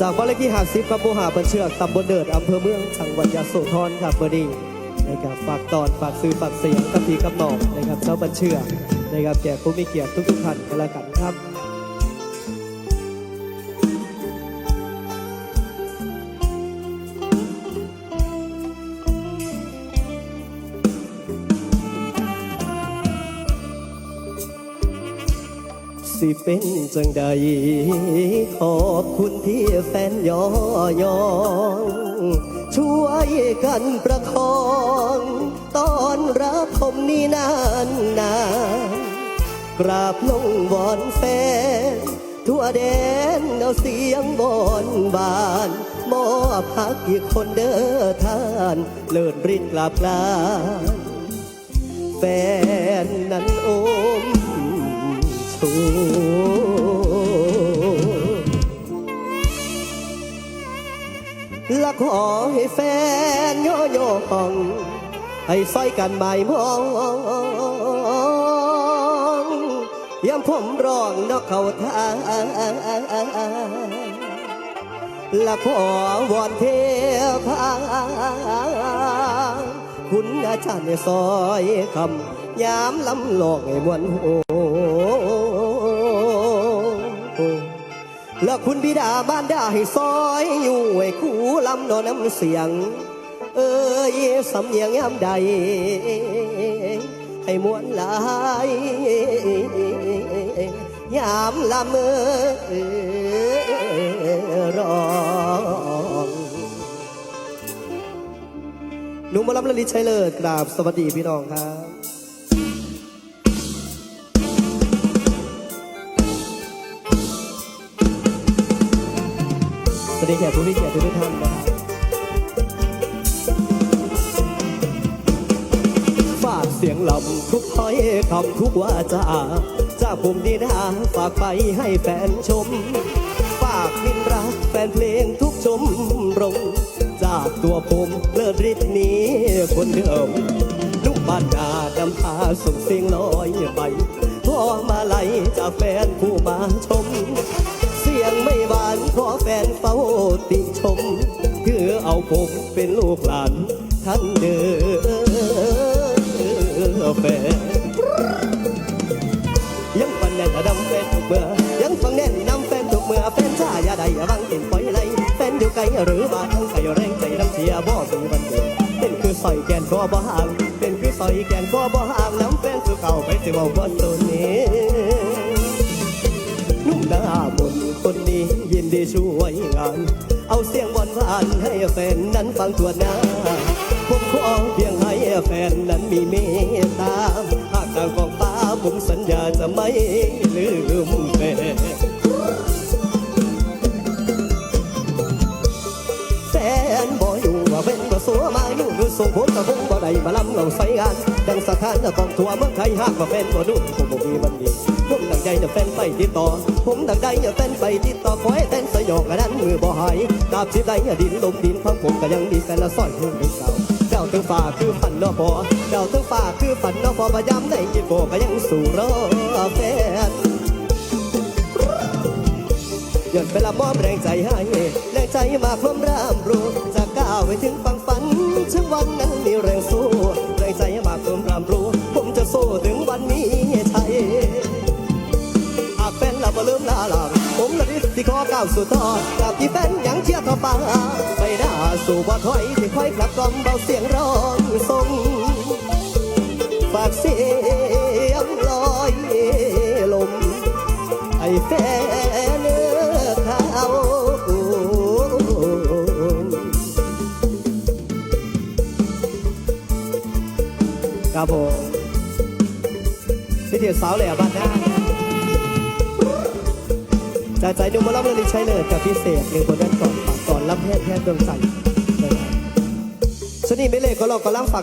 จากบ้านเลขที่หาซิบกับโมหาบันเชือกตำบลเดิดอำเภอเมืองจังหวัดยะโสธรครับเบอร์ดีนะครับฝากตอนฝากซื้อฝากเสียงกับพี่กับน้องนะครับเจ้าบันเชือกนะครับแก่ผู้มีเกียรติทุกๆท่านกันละกันครับ สิเป็นจังใด ขอบคุณที่แฟนยอยอง ช่วยกันประคองตอนรับผมนี่นานนานกราบลงวอนแฟน ทั่วแดนเอาเสียงบอนบานมอบพักอีกคนเด้อท่าน เลิศรินกลับลานแฟนนั้นโอ มชูและขอให้แฟนโยโย่ห้องให้ซอยกันบ่ายมองยามผมร้องนกเขาทางและขอวอนเทพาคุณอาจารย์ซอยคำยามลำโลอกให้มวนโอ และคุณบิดาบ้านดาให้ซอยอยู่ให้คู่ลำนอนน้ำเสียง เอ้ยสำเนียงยามใด ให้มวนหลายยามลำเอรองหนุ่มมาลำละลิชัยเลิศกราบสวัสดีพี่น้องครับ สวัสดีแขกผู้มีเกียรติทุกท่านนะครับฝากเสียงลำทุกถ้อยคำทุกวาจาจากผมดีนาฝากไปให้แฟนชม ฝากมินรักแฟนเพลงทุกชมรมจากตัวผมเลิศฤทธิ์นี้คนเดิมนุ่มบ้านนาดำพาส่งเสียงลอยไปพอมาไล่จากแฟนผู้มาชม งไม่หวานขอแฟนเฝ้าติชมคือเอาผมเป็นลูกหลานท่านเด้อแฟนยังฟังแน่นดำแฟนทุกเมื่อยังฟังแน่นนำแฟนทุกเมื่อแฟนจ้าอย่าใดอวังเห็นปล่อยไหลแฟนอยู่ไกลหรือบ้านไกลแรงใจน้ำเชียบ่มีบันเดเป็นคือสอยแกนก็บ่ห่างเป็นคือสอยแกนก็บ่ห่างน้ำแฟนสู่เก่าไปสิบอกว่าตัวนี้นุ่มนา คนนี้ยินดีช่วยงาน เอาเสียงหวานหวานให้แฟนนั้นฟังทั่วหน้า ผมขอเพียงให้แฟนนั้นมีเมตตาหากต่างกองฟ้าผมสัญญาจะไม่ลืมแฟนแฟนบ่อยู่ว่าเป็นบ่สัวมาอยู่ดูส่งผมกับผมบ่ ดมาลำเราใส่งาน ดังสถานกองทัวเมืองไทยหากว่าแฟนบ่ดูผมบ่มีวันดีผมดังใจจะแฟนไปติดต่อ ผมดังใจจะแฟนไปติดต่อขอให้แฟนสยองอันนั้นมือบ่หายตาบสิบใดดินลมดินของผมก็ยังมีแฟนละซ่อนอยู่ในเก่าเจ้าถึงฟ้าคือฝันนอพอเจ้าถึงฟ้าคือฝันนอพอพยายามได้ยินโบก็ยังสู่รอแฟนย้อนเวลามอบแรงใจให้แรงใจมาพร้อมรามรู้ ก้าวไปถึงฝั่งฝัน ถึงวันนั้นมีแรงสู้แรงใจมาพร้อมรามรู้ ผมจะสู้ถึงวันมีชัยหากแฟนเราบ่ลืมลาลางผมละริที่ขอก้าวสู่ต่อกับที่แฟนยังเชียร์ต่อไปไปหน้าสู่บ่ถอยที่ค่อยกลับกล่อมเบาเสียงร้องส่งฝากเสีย ครับผมพิธีสาวแหล่บ้านหน้าจากใจดูมารับเรื่องนี้ใช้เลยกับพิเศษหนึ่งคนด้านก่อนฝากก่อนรับแพทย์แพทย์ดวงใจนะครับชนีไม่เลยก็ลอกก็ล่ำฝาก